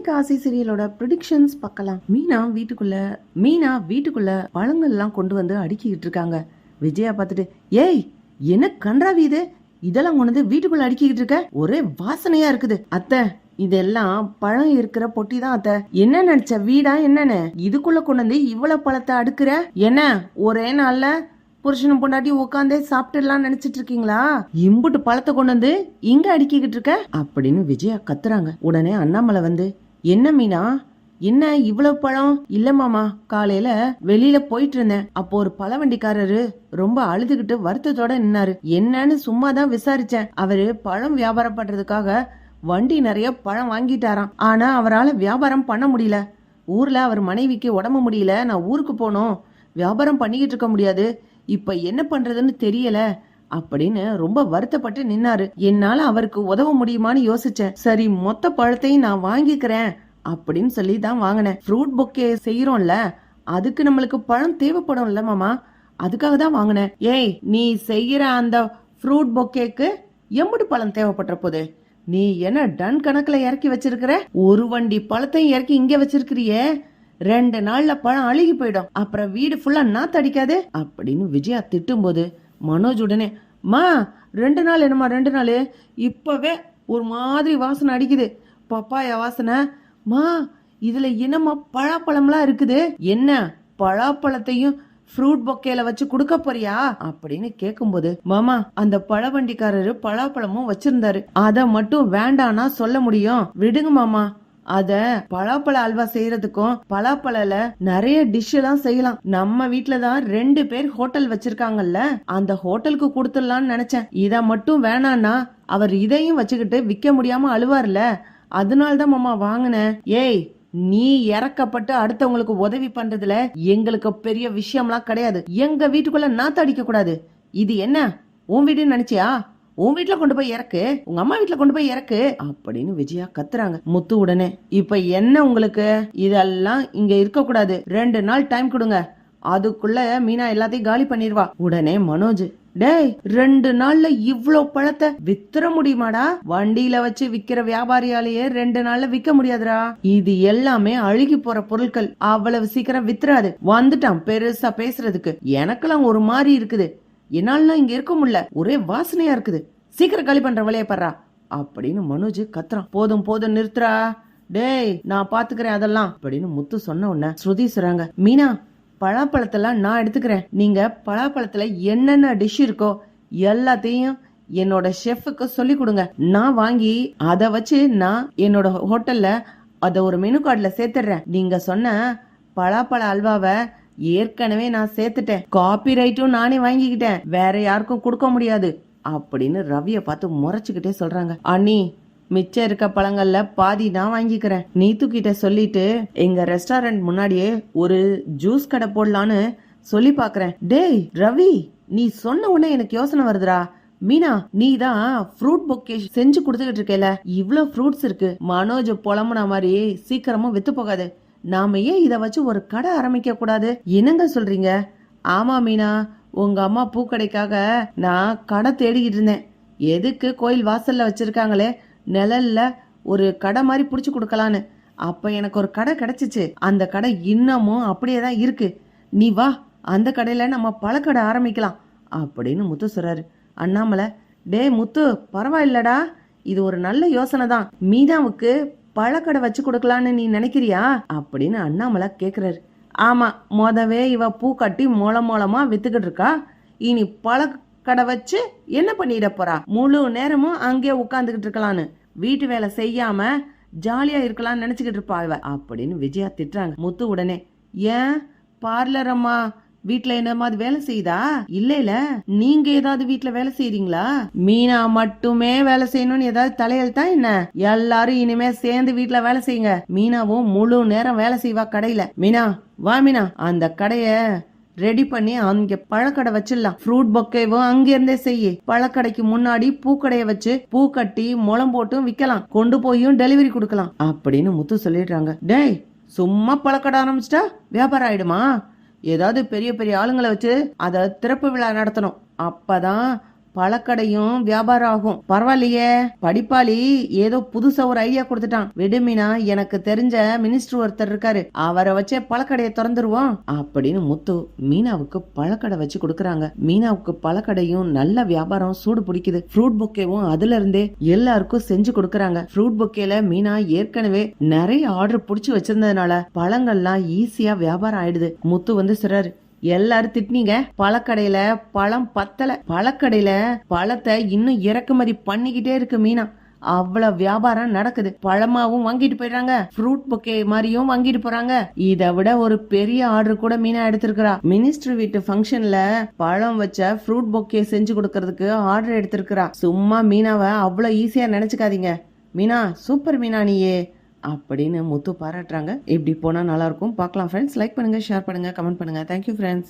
இன்னைக்கு ஆசை சீரியலோட ப்ரிடிக்ஷன்ஸ் பார்க்கலாம். மீனா வீட்டுக்குள்ள மீனா வீட்டுக்குள்ள பழங்கள் எல்லாம் கொண்டு வந்து அடுக்கிக்கிட்டு இருக்காங்க. விஜயா பார்த்துட்டு ஏய் என்ன கன்றாவி இது? இதெல்லாம் கொண்டு வந்து வீட்டுக்குள்ள அடுக்கிக்கிட்டு இருக்க? ஒரே வாசனையா இருக்குது. அத்தை இதெல்லாம் பழம் இருக்கிற பொட்டி தான் அத்தை. என்ன நினைச்ச வீடா என்னன்னு? இதுக்குள்ள கொண்டு வந்து இவ்வளவு பழத்தை அடுக்குற? என்ன ஒரே நாள்ல புருஷனும் பொண்டாட்டி உட்காந்தே சாப்பிட்டுலாம் நினைச்சிட்டு இருக்கீங்களா? இம்புட்டு பழத்தை கொண்டு வந்து இங்க அடுக்கிக்கிட்டு இருக்க? அப்படின்னு விஜயா கத்துறாங்க. உடனே அண்ணாமலை வந்து என்ன மீனா? என்ன இவ்வளவு பழம்? இல்ல மாமா காலையில வெளியில போயிட்டு இருந்தேன். அப்போ ஒரு பழ வண்டிக்காரரு ரொம்ப அழுதுகிட்டு வருத்தத்தோட நின்னாரு. என்னன்னு சும்மா தான் விசாரிச்சேன். அவரு பழம் வியாபாரம் பண்றதுக்காக வண்டி நிறைய பழம் வாங்கிட்டாராம். ஆனா அவரால் வியாபாரம் பண்ண முடியல. ஊர்ல அவர் மனைவிக்கு உடம்பு முடியல. நான் ஊருக்கு போகணும் வியாபாரம் பண்ணிக்கிட்டு இருக்க முடியாது. இப்ப என்ன பண்றதுன்னு தெரியல. அப்படின்னு ரொம்ப வருத்தப்பட்டு நின்னாரு. என்னால அவருக்கு உதவ முடியுமான்னு யோசிச்சேன். சரி மொத்த பழத்தையும் நான் வாங்கிக்கிறேன் அப்படின்னு சொல்லி தான் வாங்கினேன் ஃப்ரூட் பொக்கே செய்யறோம்ல அதுக்கு நம்மளுக்கு பழம் தேவைப்படும்ல மாமா. அதுக்காக தான் வாங்கினேன். ஏய் நீ செய்யற அந்த ஃப்ரூட் பொக்கேக்கு எம்புட்டு பழம் தேவைப்பட்ட போது. நீ என்ன டன் கணக்குல இறக்கி வச்சிருக்கிற? ஒரு வண்டி பழத்தையும் இறக்கி இங்க வச்சிருக்கிறியே. ரெண்டு நாள்ல பழம் அழுகி போயிடும். அப்புறம் வீடு ஃபுல்லா நாத்து அடிக்காது அப்படின்னு விஜயா திட்டும்போது மனோஜ் உடனே மா ரெண்டு நாள் என்னம்மா ரெண்டு நாள்? இப்போவே ஒரு மாதிரி வாசனை அடிக்குது. பப்பாயா வாசனை. மா இதில் என்னம்மா பழாப்பழம்லாம் இருக்குது? என்ன பழாப்பழத்தையும் ஃப்ரூட் பொக்கேல வச்சு கொடுக்க போறியா? அப்படின்னு கேக்கும்போது மாமா அந்த பழவண்டிக்காரரு பழாப்பழமும் வச்சிருந்தாரு. அத மட்டும் வேண்டானா சொல்ல முடியும். விடுங்க மாமா. அத பலாப்பழ அல்வா செய்யறதுக்கும் பலாப்பழல நிறைய டிஷ் எல்லாம் செய்யலாம். நம்ம வீட்ல தான் ரெண்டு பேர் ஹோட்டல் வச்சிருக்காங்கல்ல அந்த ஹோட்டலுக்கு கொடுத்துடலாம்னு நினைச்சேன். இத மட்டும் வேணான்னா அவர் இதையும் வச்சுக்கிட்டு விக்க முடியாம அழுவார்ல. அதனால தான் மாமா வாங்கினேன். ஏய் நீ இறக்கப்பட்டு அடுத்தவங்களுக்கு உதவி பண்றதுல எங்களுக்கு பெரிய விஷயம்லாம் கிடையாது. எங்க வீட்டுக்குள்ள நாத்த அடிக்க கூடாது இது என்ன? உன் வீடுன்னு நினைச்சியா? உன் வீட்டுல கொண்டு போய் இறக்கு உங்க அம்மா வீட்டுல கொண்டு போய் இறக்கு அப்படின்னு விஜயா கத்துறாங்க. முத்து உடனே இப்ப என்ன உங்களுக்கு? இதெல்லாம் இங்க இருக்க கூடாது ரெண்டு நாள் டைம் கொடுங்க. அதுக்குள்ள மீனா எல்லாத்தையும் காலி பண்ணிடுவா. உடனே மனோஜ் டேய் ரெண்டு நாள்ல இவ்ளோ பழத்தை வித்துற முடியுமாடா? வண்டியில வச்சு விக்கிற வியாபாரியாலேயே ரெண்டு நாள்ல விக்க முடியாதுடா. இது எல்லாமே அழுகி போற பொருட்கள். அவ்வளவு சீக்கிரம் வித்துறாது. வந்துட்டான் பெருசா பேசுறதுக்கு. எனக்கெல்லாம் ஒரு மாதிரி இருக்குது. என்னாலாம் இங்க இருக்க முடியல. ஒரே வாசனையா இருக்குது. சீக்கிரம் காலி பண்ற வேலையை படுறா அப்படின்னு மனோஜ் கத்துறான். போதும் போதும் நிறுத்துறா. டேய் நான் பாத்துக்கிறேன் அதெல்லாம். அப்படின்னு முத்து சொன்ன உடனே ஸ்ருதி சொல்றாங்க. மீனா பலாப்பழத்தெல்லாம் நான் எடுத்துக்கிறேன். நீங்க பலாப்பழத்துல என்னென்ன டிஷ் இருக்கோ எல்லாத்தையும் என்னோட ஷெஃபுக்கு சொல்லி கொடுங்க. நான் வாங்கி அதை வச்சு நான் என்னோட ஹோட்டல்ல அதை ஒரு மெனு கார்டில் சேர்த்துடுறேன் நீங்க சொன்ன பலாப்பழ அல்வாவை ஏற்கனவே நான் சேர்த்துட்டேன். காப்பி ரைட்டும் நானே வாங்கிக்கிட்டேன். வேற யாருக்கும் கொடுக்க முடியாது. அப்படின்னு ரவிய பார்த்து முறைச்சுக்கிட்டே சொல்றாங்க. அண்ணி மிச்சம் இருக்க பழங்கள்ல பாதி நான் வாங்கிக்கிறேன். நீத்து கிட்ட சொல்லிட்டு எங்க ரெஸ்டாரண்ட் முன்னாடியே ஒரு ஜூஸ் கடை போடலான்னு சொல்லி பாக்குறேன் டேய் ரவி நீ சொன்ன உடனே எனக்கு யோசனை வருதுடா. மீனா நீ தான் ஃப்ரூட் பொக்கே செஞ்சு கொடுத்துக்கிட்டு இருக்கேல. இவ்வளோ ஃப்ரூட்ஸ் இருக்கு. மனோஜ் புலம்புன மாதிரி சீக்கிரமா வித்து போகாது. நாம ஏன் இதை வச்சு ஒரு கடை ஆரம்பிக்க கூடாது? என்னங்க சொல்றீங்க? ஆமா மீனா. உங்க அம்மா பூக்கடைக்காக நான் கடை தேடிக்கிட்டு இருந்தேன். எதுக்கு கோயில் வாசல்ல வச்சிருக்காங்களே? நிழல்ல ஒரு கடை மாதிரி புடிச்சு கொடுக்கலான்னு. அப்ப எனக்கு ஒரு கடை கிடைச்சிச்சு. அந்த கடை இன்னமும் அப்படியே தான் இருக்கு. நீ வா அந்த கடையில நம்ம பழக்கடை ஆரம்பிக்கலாம் அப்படின்னு முத்து சொல்றாரு. அண்ணாமலை டேய் முத்து பரவாயில்லடா. இது ஒரு நல்ல யோசனை தான். மீனாவுக்கு பழக்கடை வச்சு கொடுக்கலான்னு நீ நினைக்கிறியா? அப்படின்னு அண்ணாமலை கேட்குறாரு ஆமாம் மொதவே இவ பூ கட்டி மொள மூலமாக வித்துக்கிட்டு இருக்கா. இனி பழக்கடை வச்சு என்ன பண்ணிட போறா? முழு நேரமும் அங்கே உட்காந்துக்கிட்டு இருக்கலான்னு. வீட்டு வேலை செய்யாம ஜாலியா இருக்கலாம்னு நினைச்சுக்கிட்டு இருப்பா இவ. அப்படின்னு விஜயா திட்டுறாங்க. முத்து உடனே ஏன்? பார்லர் அம்மா வீட்ல என்ன மாதிரி வேலை செய்யுதா? இல்ல இல்ல நீங்க ஏதாவது வீட்ல வேலை செய்யறீங்களா மீனா மட்டுமே வேலை செய்யணும்னு ஏதாவது தலையெழுத்தா என்ன? எல்லாரும் இனிமே சேர்ந்து வீட்ல வேலை செய்யுங்க. மீனாவும் முழு நேரம் வேலை செய்வா கடையில. மீனா வா மீனா. அந்த கடைய ரெடி பண்ணி அங்க பழக்கடை வச்சிடலாம். ஃப்ரூட் பொக்கேவும் அங்க இருந்தே செய்யு. பழக்கடைக்கு முன்னாடி பூக்கடைய வச்சு பூ கட்டி முளம் போட்டும் விக்கலாம். கொண்டு போயும் டெலிவரி கொடுக்கலாம். அப்படின்னு முத்து சொல்லிடுறாங்க. டேய் சும்மா பழக்கடை ஆரம்பிச்சிட்டா வியாபாரம் ஆயிடுமா? ஏதாவது பெரிய பெரிய ஆளுங்களை வச்சு அதை திறப்பு விழா நடத்தணும். அப்பதான் பழக்கடையும் வியாபாரம் ஆகும் பரவாயில்லையே. படிப்பாளி ஏதோ புதுசா ஒரு ஐடியா கொடுத்துட்டான். விடுமினா எனக்கு தெரிஞ்ச மினிஸ்டர் ஒருத்தர் இருக்காரு. அவரை வச்சே பழக்கடையை திறந்துருவோம் அப்படின்னு முத்து மீனாவுக்கு பழக்கடை வச்சு கொடுக்கறாங்க. மீனாவுக்கு பழக்கடையும் நல்ல வியாபாரம் சூடு பிடிக்குது. ஃப்ரூட் புக்கேவும் அதுல இருந்தே எல்லாருக்கும் செஞ்சு கொடுக்கறாங்க. ஃப்ரூட் புக்கேல மீனா ஏற்கனவே நிறைய ஆர்டர் புடிச்சு வச்சிருந்ததுனால பழங்கள்லாம் ஈஸியா வியாபாரம் ஆயிடுது. முத்து வந்து சொல்றாரு எல்லாரும் திட்டினீங்க. பழக்கடையில பழம் பத்தல. பழக்கடையில பழத்தை இன்னும் இறக்குமதி பண்ணிக்கிட்டே இருக்கு மீனா. அவ்வளவு வியாபாரம் நடக்குது. பழமாவும் வாங்கிட்டு போயிடுறாங்க. ஃப்ரூட் பொக்கே மாதிரியும் வாங்கிட்டு போறாங்க. இதை விட ஒரு பெரிய ஆர்டர் கூட மீனா எடுத்திருக்கிறா. மினிஸ்டர் வீட்டு ஃபங்க்ஷன்ல பழம் வச்ச ஃப்ரூட் பொக்கே செஞ்சு கொடுக்கறதுக்கு ஆர்டர் எடுத்திருக்கிறா. சும்மா மீனாவை அவ்வளவு ஈஸியா நினைச்சுக்காதீங்க. மீனா சூப்பர் மீனா நீயே. அப்படின்னு முத்து பாராட்டுறாங்க. இப்படி போனால் நல்லாயிருக்கும் பார்க்கலாம் ஃப்ரெண்ட்ஸ் லைக் பண்ணுங்க ஷேர் பண்ணுங்கள் கமெண்ட் பண்ணுங்க. Thank you friends